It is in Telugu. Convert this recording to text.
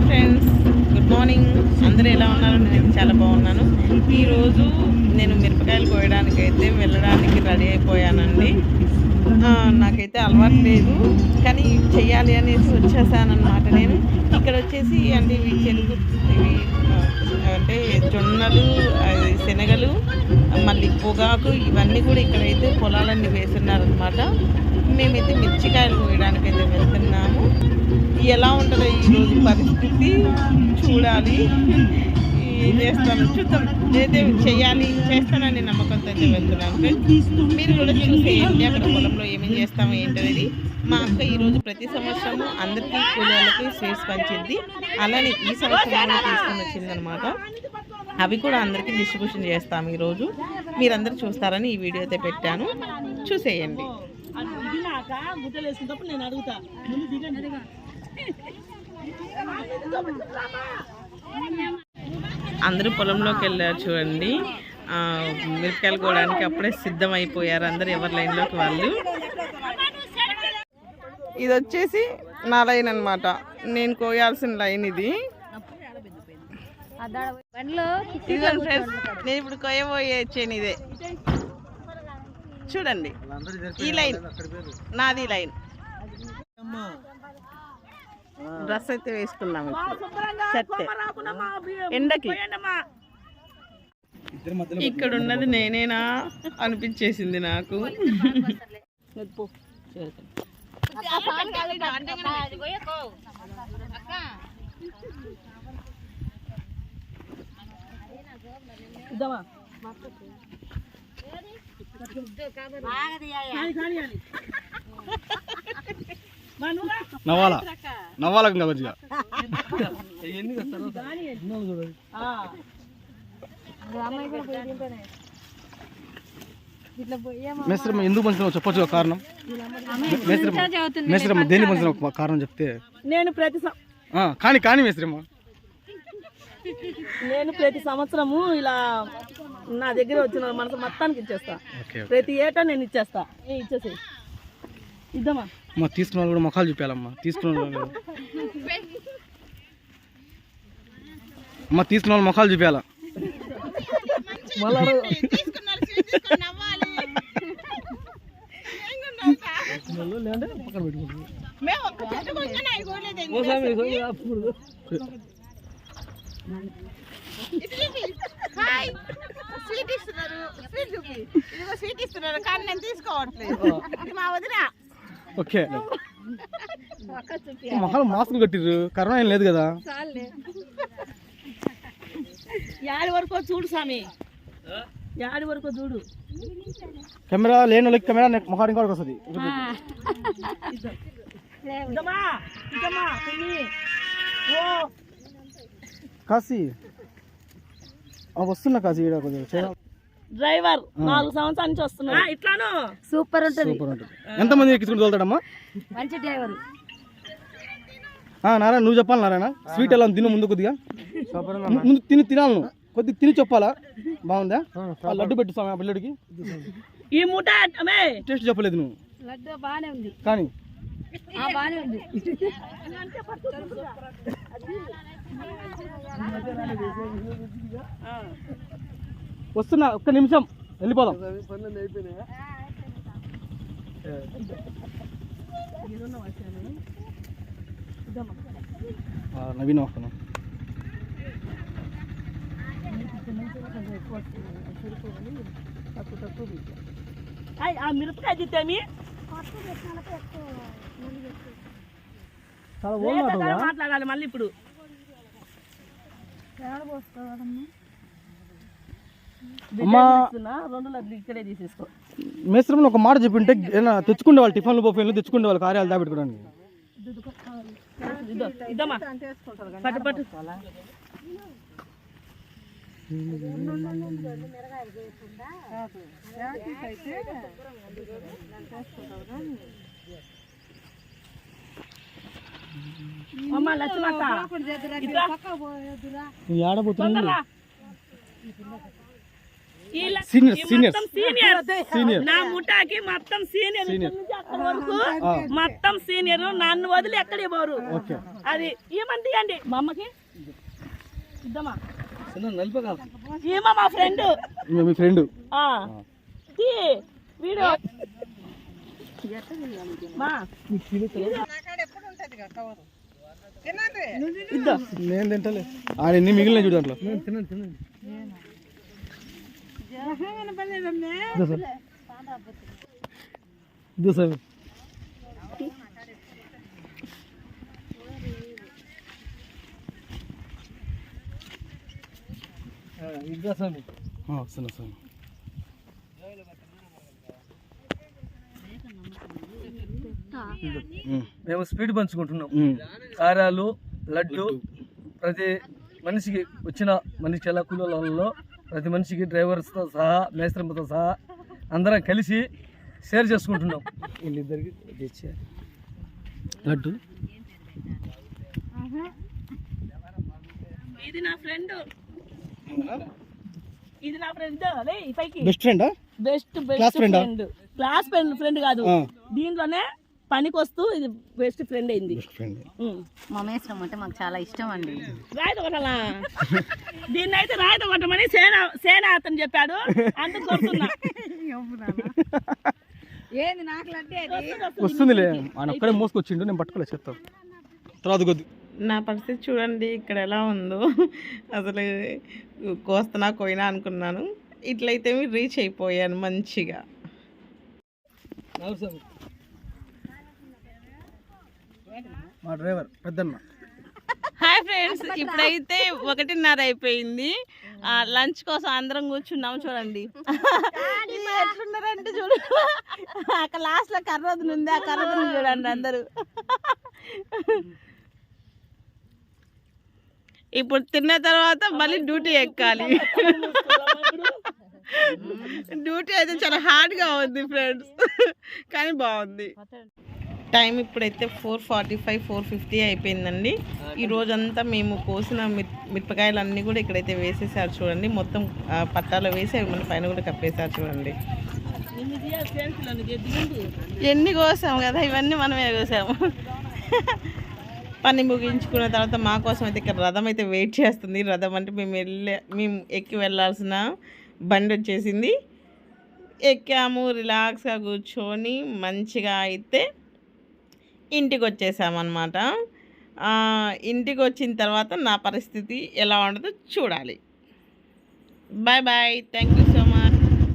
Hi friends. Good morning. అందరూ ఎలా ఉన్నారు? నేను చాలా బాగున్నాను. ఈరోజు నేను మిరపకాయలు కోయడానికి అయితే వెళ్ళడానికి రెడీ అయిపోయానండి. నాకైతే అలవాటు లేదు. కానీ చెయ్యాలి అనేసి వచ్చేసానమాట నేను. ఇక్కడ వచ్చేసి అంటే ఇవి చెరుకు ఇవి అంటే జొన్నలు శనగలు మళ్ళీ పొగాకు ఇవన్నీ కూడా ఇక్కడైతే పొలాలన్నీ వేస్తున్నారనమాట మేమైతే మిర్చికాయలు కోయడానికి అయితే వెళ్తున్నాము. ఎలా ఉంటుందో ఈరోజు పరిస్థితి చూడాలి. చేస్తాను చూద్దాం. ఏదైతే చేయాలి చేస్తానని నమ్మకంతో అయితే వెళ్తున్నాను. మీరు కూడా చూసేయండి అక్కడ పొలంలో ఏమేమి చేస్తాము ఏంటనేది మా అక్క ఈరోజు ప్రతి సంవత్సరము అందరికీ కూలీలకి స్వీట్స్ పంచింది. అలానే ఈ సంవత్సరం తీసుకొని వచ్చిందనమాట అవి కూడా అందరికీ డిస్ట్రిబ్యూషన్ చేస్తాము ఈరోజు. మీరందరూ చూస్తారని ఈ వీడియో అయితే పెట్టాను. చూసేయండి. అది దిగినాక గుడ్డలు వేసుకున్నప్పుడు నేను అడుగుతా. ముందు దిగండి. అందరూ పొలంలోకి వెళ్ళారు చూడండి. మిరపకాయలు కోయడానికి అప్పుడే సిద్ధం అయిపోయారు అందరు ఎవరి లైన్లోకి వాళ్ళు. ఇది వచ్చేసి నా లైన్ అనమాట నేను కోయాల్సిన లైన్ ఇది. ఫ్రెండ్స్ నేను ఇప్పుడు కోయబోయే చేను ఇదే. చూడండి ఈ లైన్ నాది లైన్. డ్రెస్ అయితే వేసుకున్నాం షర్ట్. ఎండకి. ఇక్కడ ఉన్నది నేనేనా అనిపించేసింది నాకు. ఇద్దామా? ఖాళీ ఖాళీ అని మనుగా నవ్వాలా నవ్వాలా ఇంకా. కొద్దిగా మేస్త్రమ్మ ఎందుకు పంచినావు చెప్పొచ్చు కారణం? మేస్త్రమ్మ మేస్త్రమ్మ దేని పంచిన కారణం చెప్తే. నేను ప్రతి కానీ కానీ మేస్త్రమ్మ నేను ప్రతి సంవత్సరము ఇలా నా దగ్గర వచ్చిన మనసు మొత్తానికి ఇచ్చేస్తా. ప్రతి ఏటా నేను ఇచ్చేస్తా. ఇచ్చేసి ఇద్దామా? అమ్మ తీసుకున్న వాళ్ళు కూడా ముఖాలు చూపించాలమ్మా. తీసుకున్న వాళ్ళు అమ్మ తీసుకున్న వాళ్ళు ముఖాలు చూపించాలా. స్వీట్ ఇస్తున్నారు స్వీట్ చూపి. ఇదిగో స్వీట్ ఇస్తున్నారు కానీ నేను తీసుకోవట్లేదు. ఇది మా వదిన. ఓకే. మొహాలు మాస్కులు కట్టిర్రు. కరోనా ఏం లేదు కదా. యాడి వరకు చూడు స్వామి. యాడి వరకు చూడు. కెమెరా లేని వాళ్ళకి కెమెరా మొహాడు ఇంకా వస్తుంది. కాశీ. వస్తున్నా కాశీ కొద్దిగా చేయాలి. డ్రైవర్ నాలుగు సంవత్సరాల నుంచి వస్తున్నా ఇట్లాను? సూపర్ ఉంటుంది. సూపర్ ఉంటుంది. ఎంతమంది ఎక్కించుకుని తోలుతాడమ్మా? మంచి డ్రైవర్. ఆ, నారాయణ నువ్వు చెప్పాలి నారాయణ. స్వీట్ ఎలా? తిను ముందు కొద్దిగా. ముందు తిని తినాలి నువ్వు. కొద్దిగా తిని చెప్పాలా? బాగుందా? ఆ, లడ్డు పెట్టు స్వామి ఆ పిల్లడికి. ఈ మూట టేస్ట్ చెప్పలేదు నువ్వు. లడ్డు బాగానే ఉంది. కానీ. ఆ బాగానే ఉంది. వస్తున్నా ఒక్క నిమిషం. వెళ్ళిపోదాం. ఆ, నవీన్ వస్తున్నా. మిరపకాయ ఓల్డ్ మాట్లాడాలి మళ్ళీ ఇప్పుడు ఇస్తున్నా, రెండు లడ్లు ఇక్కడే తీసేసుకో మేస్త్రం ఒక మాట చెప్పింటే తెచ్చుకునే వాళ్ళు టిఫిన్లు బొఫిన్లు తెచ్చుకునే వాళ్ళు కార్యాలు దాపెట్టుకోవడానికి ఇద్దో సీనియర్ ఈ సీనియర్ మొత్తం సీనియర్. సీనియర్. నా ముఠాకి మొత్తం సీనియర్. ఇక్కడ నుంచి అక్కడి వరకు మొత్తం సీనియర్. నన్ను వదిలి ఎక్కడ పోరు. ఓకే. అది ఏమంటే అండి మా అమ్మకి? ఇద్దామా? ఏమో మా ఫ్రెండ్. మీ ఫ్రెండ్. వీడియో మా. ఇద్దా. నేను తింటలే. ఆడ ఎన్ని మిగిలిన చూడు దాంట్లో. తినండి తినండి ఇదో సార్ వస్తున్నా సార్ మేము స్వీట్ పంచుకుంటున్నాం. కారాలు లడ్డు ప్రతి మనిషికి వచ్చిన మనిషి ఎలా కూలీలలో ప్రతి మనిషికి డ్రైవర్స్తో సహా మేస్త్రంతో సహా అందరం కలిసి షేర్ చేసుకుంటున్నాం. వీళ్ళిద్దరికి తెచ్చే. లడ్డు. ఇది నా ఫ్రెండ్. ఇది నా ఫ్రెండ్. అదే పైకి. బెస్ట్ ఫ్రెండా? Best best? Friend? Class friend friend కాదు. దీంట్లోనే పనికి వస్తూ ఇది బెస్ట్ ఫ్రెండ్ అయింది. Best friend um. మా మేస్త్రం అంటే మాకు చాలా ఇష్టం అండి. రాయిత కొట్టాలా దీన్ని అయితే రాయిత కొట్టమని సేన సేన అతను చెప్పాడు. అందుకు కొడుతున్నా. ఏంది నాకు వస్తుందిలే ఆయన ఒక్కడే మోసుకొచ్చిండు నేను పట్టుకోలేదు చెప్తాను. తర్వాత కొద్ది నా పరిస్థితి చూడండి ఇక్కడ ఎలా ఉందో. అసలు కోస్తనా కోయినా అనుకున్నాను. ఇట్లయితే రీచ్ అయిపోయాను మంచిగా. మా డ్రైవర్ పెద్దన్న హాయ్ ఫ్రెండ్స్ ఇప్పుడైతే ఒకటిన్నర అయిపోయింది. ఆ, లంచ్ కోసం అందరం కూర్చున్నాం చూడండి. ఎట్లున్నారంటే చూడు. అక్కడ లాస్ట్లో కర్రోదులు ఉంది ఆ కర్రోదులు చూడండి అందరూ. ఇప్పుడు తిన్న తర్వాత మళ్ళీ డ్యూటీ ఎక్కాలి. డ్యూటీ అయితే చాలా హార్డ్గా ఉంది ఫ్రెండ్స్. కానీ బాగుంది. టైం ఇప్పుడైతే four forty five four fifty అయిపోయిందండి. ఈ రోజంతా మేము కోసిన మిర్ మిరపకాయలు అన్నీ కూడా ఇక్కడైతే వేసేసారు చూడండి. మొత్తం ఆ, పట్టాలో వేసి అవి మన పైన కూడా కప్పేశారు చూడండి. ఎన్ని కోసాం కదా ఇవన్నీ మనమే కోసాము. పని ముగించుకున్న తర్వాత మా కోసం అయితే ఇక్కడ రథం అయితే వెయిట్ చేస్తుంది. రథం అంటే మేము వెళ్ళే మేము ఎక్కి వెళ్ళాల్సిన బండి వచ్చేసింది. ఎక్కాము రిలాక్స్గా కూర్చొని మంచిగా అయితే ఇంటికి వచ్చేసామన్నమాట ఇంటికి వచ్చిన తర్వాత నా పరిస్థితి ఎలా ఉండదో చూడాలి. Bye bye. Thank you